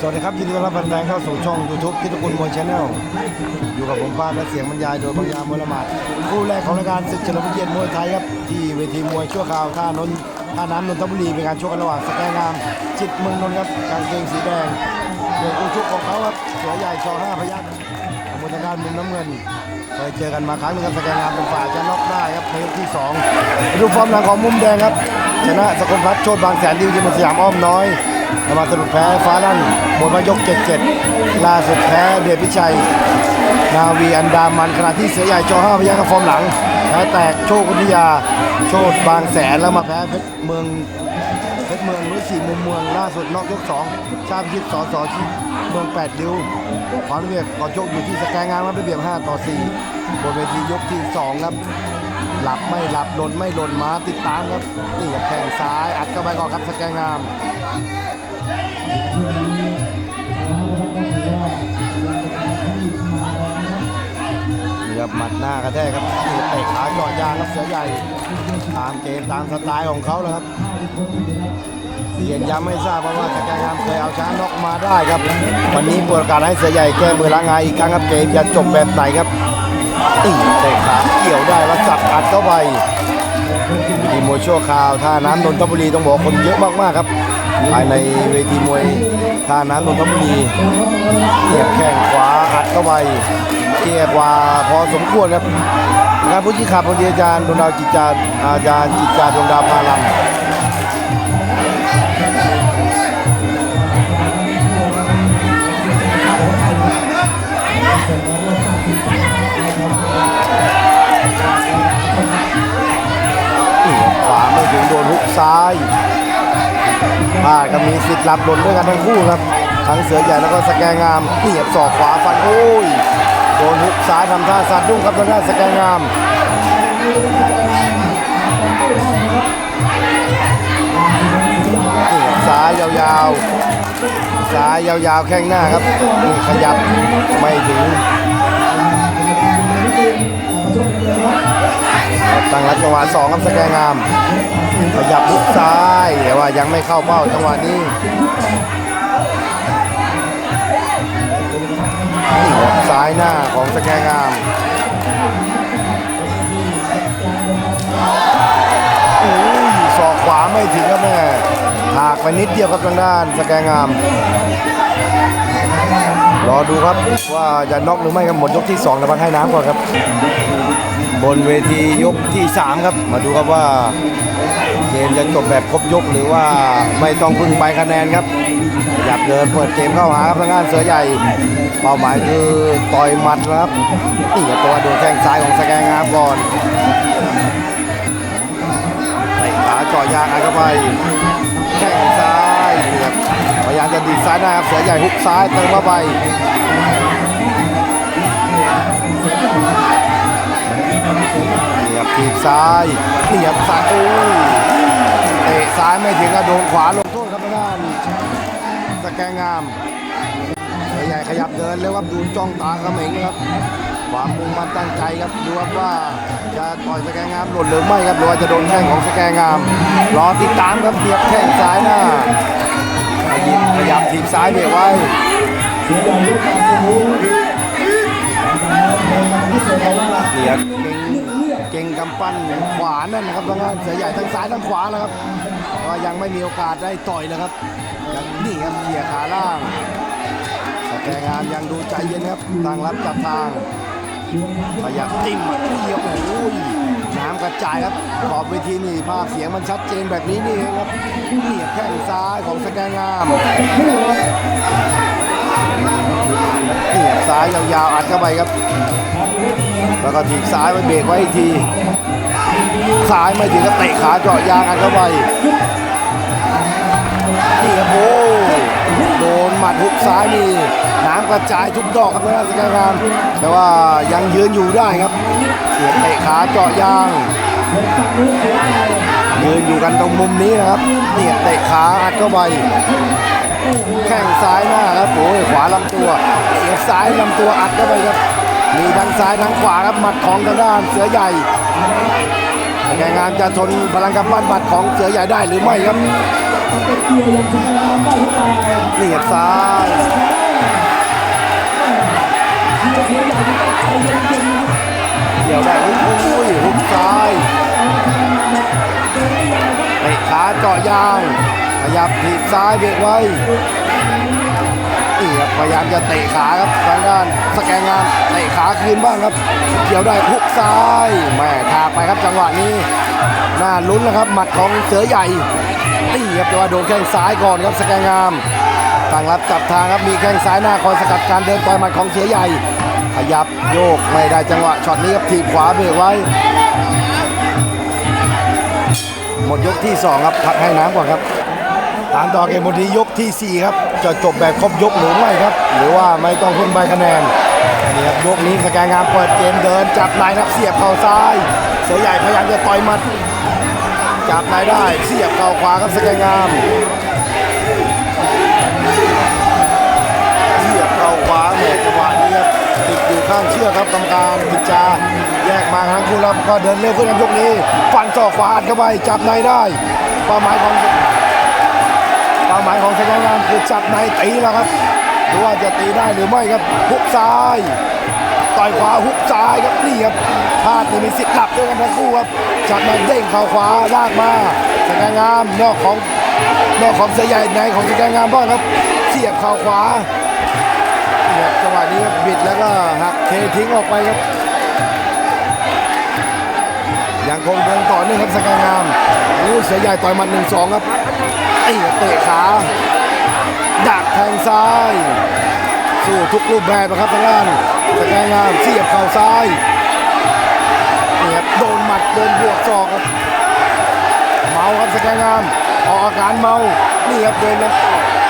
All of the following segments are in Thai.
สวัสดีครับยินดีต้อนรับแฟนๆเข้าสู่ช่อง YouTube ทิตกุลมวยชาแนลอยู่กับผมป้าและเสียงบรรยายโดยบางยามวยละหมาดคู่แรกของรายการศึกเฉลิมพระเกียรติมวยไทยครับ ที่เวทีมวยชั่วคราวท่านนท์ท่าน้ำนนทบุรีเป็นการชกกันระหว่างสแกงาม จิตเมืองนนท์ครับกางเกงสีแดงส่วนคู่ชกของเขาครับเสือใหญ่ชอห้าพยัคฆ์านมุมน้ำเงินเคยเจอกันมาครั้งนึงครับสแกงามเป็นฝ่ายจะน็อกได้ครับในยกที่สองไปดูฟอร์มหลังของมุมแดงครับชนะสกลพัฒน์โชตบางแสนดิวยิมสยามอ้อมน้อยแล้วมาสรุปแพ้ฟ้าลั่นหมดมายก77ล่าสุดแพ้เดชพิชัย นาวีอันดามันขณะที่เสือใหญ่จอห้าพยักฟอร์มหลังแพ้แตกโชคกุทยาโชดบางแสนแล้วมาแพ้เพชรเมือง เพชรเมืองรุ่สี่มุมเมืองล่าสุดนอกยก2ชาติพิชิตสอสอที่เมือง8ดิวความได้เปรียบก่อนโชคอยู่ที่สแกงงามครับได้เปรียบ5ต่อ4บนเวทียกที่2ครับหลับไม่หลับหล่นไม่หล่นมาติดตามครับนี่ครับแข้งซ้ายอัดเข้าไปก่อนครับสแกงงามนี่ครับหมัดหน้ากระแทกครับเตะขาจาะยางครับเสือใหญ่ ตามเกมตามสไตล์ของเขาแล้วครับ เรียนย้ำไม่ทราบเพราะว่าสแกงามเคยเอาช้างนอกมาได้ครับ วันนี้เปิดกาสให้เสือใหญ่แก้มือล้างงานอีกครั้งครับเกมจะจบแบบไหนครับนี่เตะขาเกี่ยวได้แล้วจับอัดเข้าไปทีมวยชั่วคราวท่าน้ำนนทบุรีต้องบอกคนเยอะมากๆครับภายในเวทีมวยท่าน้ำนนทบุรีเทียบแข้งขวาอัดเข้าไปเกียกว่าพอสมควรครับงานผู้ชี้ขาดพอดีอาจารย์ดวงดาวจิตจาอาจารย์จิตจาดวงดาวพาลังาดก็มีสิทธิ์หลับหล่นด้วยกันทั้งคู่ครับ ทั้งเสือใหญ่แล้วก็สแกงามนี่ครับศอกขวาฟันโอ้ยโดนฮุกซ้ายทำท่าสาดดุ้งครับทางด้านสแกงงามนี่ซ้ายยาวๆซ้ายยาวๆแข้งหน้าครับนี่ขยับไม่ถึงตั้งรับจังหวะสองครับสแกงงามขยับฮุกซ้ายแต่ว่า ยังไม่เข้าเป้าจังหวะนี้นี่ครับซ้ายหน้าของสแกงามโอ้ยศอกขวาไม่ถึงครับแม่หากไปนิดเดียวครับทางด้านสแกงาม รอดูครับว่าจะน็อกหรือไม่ครับหมดยกที่2นะพักให้น้ำก่อนครับ บนเวทียกที่ 3 ครับ มาดูครับว่า เกมจะจบแบบครบยกหรือว่าไม่ต้องพึ่งไปคะแนนครับขยับเดินเปิดเกมเข้าหาครับทางด้านเสือใหญ่ เป้าหมายคือต่อยหมัดครับนี่ครับตัวโดนแข้งซ้ายของสแกงงามก่อนเตะขาเจาะยางอัดเข้าไปแข้งซ้ายพยายามจะดีดซ้ายน้าครับเสือใหญ่ฮุกซ้ายเติมเข้าไป นี่ครับทีบซ้ายนี่ครับซ้ายโอ้ยเตะซ้ายไม่ถึงกระโดนขวาลงโทษครับทางด้านสแกงงามใหญ่ขยับเดินเร็วครับดูจ้องตาเขม็งครับความมุ่งมั่นตั้งใจครับดูครับว่าจะต่อยสแกงงามหล่นหรือไม่ครับหรือว่าจะโดนแข้งของสแกงงาม รอติดตามครับเบียดแข้งซ้ายหน้าขยิบขยับทีบซ้ายเบียดไว้นี่ครับเก่ง งกำปั้นขวานั่นนะครับทางด้านเสือใหญ่ทั้งซ้ายทั้งขวาแล้วครับแต่ว่ายังไม่มีโอกาสได้ต่อยเลยครับยังนี่ครับเขี่ยขาล่างแกงานยังดูใจเย็นครับทางรับจับทางพยายามจิ้มอะเดียวโอ้ยน้ำกระจายครับขอบเวทีนี่ภาพเสียงมันชัดเจนแบบนี้นี่เองครับนี่แข้งซ้ายของสแกงามนี่ซ้ายยาวๆอัดเข้าไปครับ แล้วก็ถีบซ้ายไว้เบรกไว้อีกทีซ้ายไม่ถึงก็เตะขาเจาะยางอัดเข้าไปนี่ครับโอ้โดนหมัดฮุกซ้ายนี่น้ำกระจายทุกดอกครับนะสแกงามแต่ว่ายังยืนอยู่ได้ครับเสียเตะขาเจาะยางยืนอยู่กันตรงมุมนี้นะครับเนี่ยเตะขาอัดเข้าไปแข้งซ้ายหน้าครับโอ้ยขวาลำตัวเสียบซ้ายลำตัวอัดเข้าไปครับ มีทั้งซ้ายทั้งขวาครับหมัดของทางด้านเสือใหญ่แกงานจะทนพลังกำปั้นหมัดของเสือใหญ่ได้หรือไม่ครับเนเกียร์ยังชนะน้ำได้หรือเปล่านี่ครับซ้ายเกียร์เสียใหญ่ที่ต้องใจเย็นๆนะครับเกี่ยวได้อุ้ยหุกซ้ายเตะขาเจาะยางขยับถีบซ้ายเบรกไว้ พยายามจะเตะขาครับทางด้านสแกนงานเตะขาคืนบ้างครับ เกี่ยวได้หุกซ้ายแม่ทาไปครับจังหวะนี้น่าลุ้นนะครับ หมัดของเสือใหญ่นี่ครับแต่ว่าโดนแข้งซ้ายก่อนครับสแกนงามตั้งรับจับทางครับมีแข้งซ้ายหน้าคอยสกัดการเดินต่อยหมัดของเสือใหญ่ ขยับโยกไม่ได้จังหวะช็อตนี้ครับถีบขวาเบรกไว้ หมดยกที่ 2 ครับพักให้น้ำก่อนครับตามต่อเกมบนทียกทีสี่ 4 ครับ จะจบแบบครบยกหรือไม่ครับ หรือว่าไม่ต้องขึ้นใบคะแนนนี่ครับยกนี้สแกนงามเปิดเกมเดินจับในครับเสียบเข่าซ้าย เสือใหญ่พยายามจะต่อยมัดจับในได้เสียบเข่าขวาครับสแกนงามเสียบเข่าขวาแหมจังหวะนี้ครับติดอยู่ข้างเชือกครับกรรมการพิจาแยกมาทั้งคู่แล้วก็เดินเร็วขึ้นครับยกนี้ฟันศอขวาอัดเข้าไปจับในได้เป้าหมายของ หมายของสกายงามคือจับในตีแล้วครับดูว่าจะตีได้หรือไม่ครับหุกซ้าย ต่อยขวาหุกซ้ายครับนี่ครับพลาดนี่มีสิทธิ์หลับด้วยกันทั้งคู่ครับจับในเด้งข่าขวาลากมาสกายงามนอกของนอกของเสือใหญ่ในของสกายงามบ้างครับ เสียบข่าขวาเนี่ยจังหวะนี้บิดแล้วก็หักเททิ้งออกไปครับยังคงเดินต่อเนื่องครับสกายงามรู้เสือใหญ่ต่อยมัดหนึ่งสองครับ ไอ้เตะขาดักแทงซ้ายสู้ทุกรูปแบบนะครับทางด้านสกายงามเสียบเข่าซ้ายนี่ครับโดนหมัดโดนบวกศอกครับเมาครับสกายงามออกอาการเมานี่ครับเดินแล้ว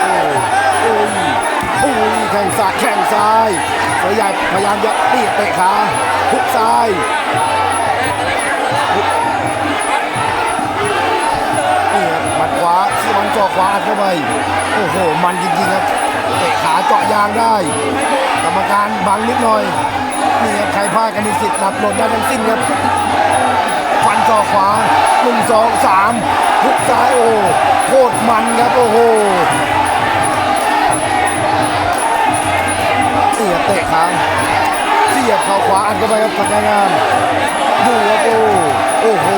โอ้ยโอ้ยโอ้ยแข้งซ้ายแข้งซ้ายสือใหญ่พยายามจะนี่เตะขาทุกซ้ายนี่ครับหมัดขว เจาะขวาอัดเข้าไปโอ้โห มันจริงๆครับเตะขาเจาะยางได้ กรรมการบังนิดหน่อยนี่ครับใครพลาดกันมีสิทธิ์หลับหล่นได้ทั้งสิ้นครับฟันเจาะขวาหนึ่งสองสามทุกซ้ายโอ้โคตรมันครับโอ้โหเสียเตะขาเสียบเข่าขวาอันเข้าไปครับสักงามดูครับโอ้โอ้โห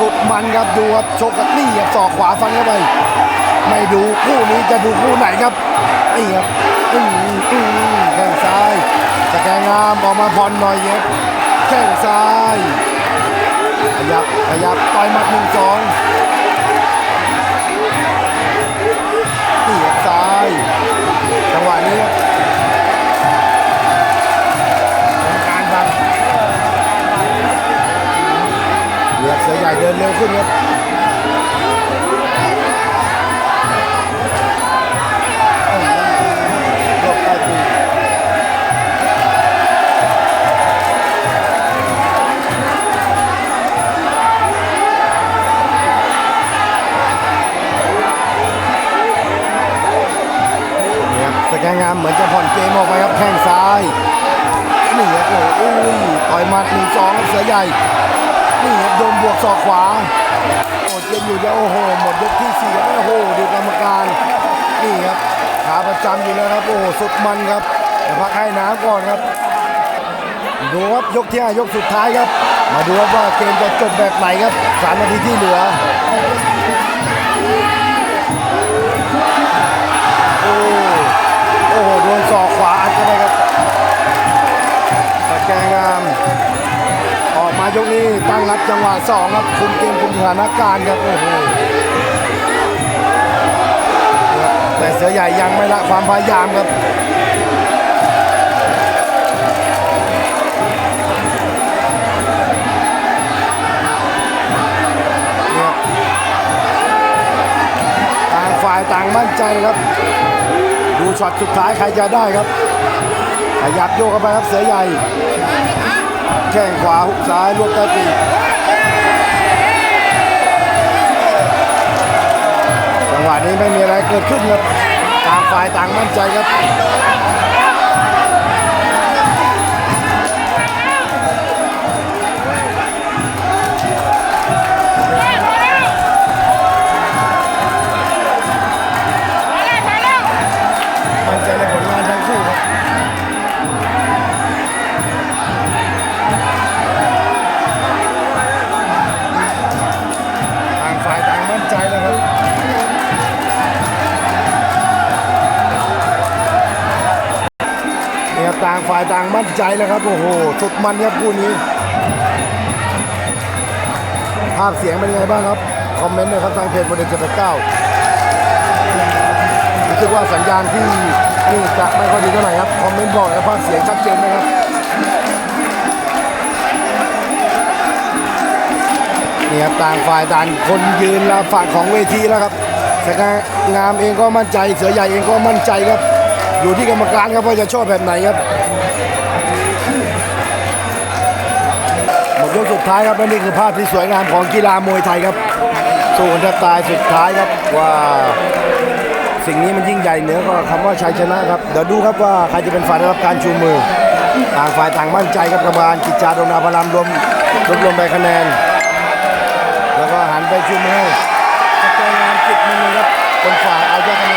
สุดมันครับดูครับชกกับนี่ครับศอกขวาฟันเข้าไปไม่ดูคู่นี้จะดูคู่ไหนครับนี่ครับอื้ออื้อแข้งซ้ายจะแกงงามออกมาบอลหน่อยครับแข้งซ้าย ขยับขยับต่อยหมัดหนึ่งสอง เลือกเสือใหญ่เดินเร็วขึ้นครับโยกใต้ปีกนี่ครับแกนงามเหมือนจะผ่อนเกมออกไปครับแข้งซ้ายนี่ครับโอ้โหต่อยมัดหนึ่งสองเสือใหญ่ นี่ครับโดนบวกศอกขวาอ้เจนอยู่จะโอ้โหหมดยกที่สี่แล้วโอ้โหดูกรรมการนี่ครับขาประจำอยู่แล้วครับโอ้โหสุดมันครับเดี๋ยวพักให้น้ำก่อนครับดูครับยกที่ห้ายกสุดท้ายครับ มาดูครับว่าเกมจะจบแบบไหนครับสามนาทีที่เหลือโอ้โอ้โหโดนศอกขวาอัดเข้าไปครับตะแกรงงามายกนี้ตั้งรับจังหวะสองครับคุมเกมคุมสถานการณ์ครับโอ้โหแต่เสือใหญ่ยังไม่ละความพยายามครับเนี่ยต่างฝ่ายต่างมั่นใจครับ ดูช็อตสุดท้ายใครจะได้ครับขยับโยกเข้าไปครับเสือใหญ่ แข้งขวาหุกซ้ายรวบใต้ปีกจังหวะนี้ไม่มีอะไรเกิดขึ้นครับ ต่างฝ่ายต่างมั่นใจครับางฝ่ายต่างมั่นใจแล้วครับ โอ้โห สุดมันครับคู่นี้ ภาพเสียงเป็นยังไงบ้างครับ คอมเมนต์เลยครับทางเพจโมเดลเจ็ดเก้ารู้สึกว่าสัญญาณที่นี่จะไม่ค่อยดีเท่าไหร่ครับ คอมเมนต์บอกแล้วภาพเสียงชัดเจนนะครับนี่ครับต่างฝ่ายต่างคนยืนละฝั่งของเวทีแล้วครับสกางามเองก็มั่นใจ เสือใหญ่เองก็มั่นใจครับ อยู่ที่กรรมการครับว่าจะชอบแบบไหนครับหมดยกสุดท้ายครับและนี่คือภาพที่สวยงามของกีฬามวยไทยครับสู้กันแทบตายสุดท้ายครับว่า สิ่งนี้มันยิ่งใหญ่เหนือกว่าคำว่าชัยชนะครับเดี๋ยวดูครับว่าใครจะเป็นฝ่ายได้รับการชูมือต่างฝ่ายต่างมั่นใจครับกรรมการกิจจาโดนาพรามรวมรวบรวมใบคะแนน แล้วก็หันไปชูมือให้สแกนงานจิตมือครับเป็นฝ่ายเอาชนะ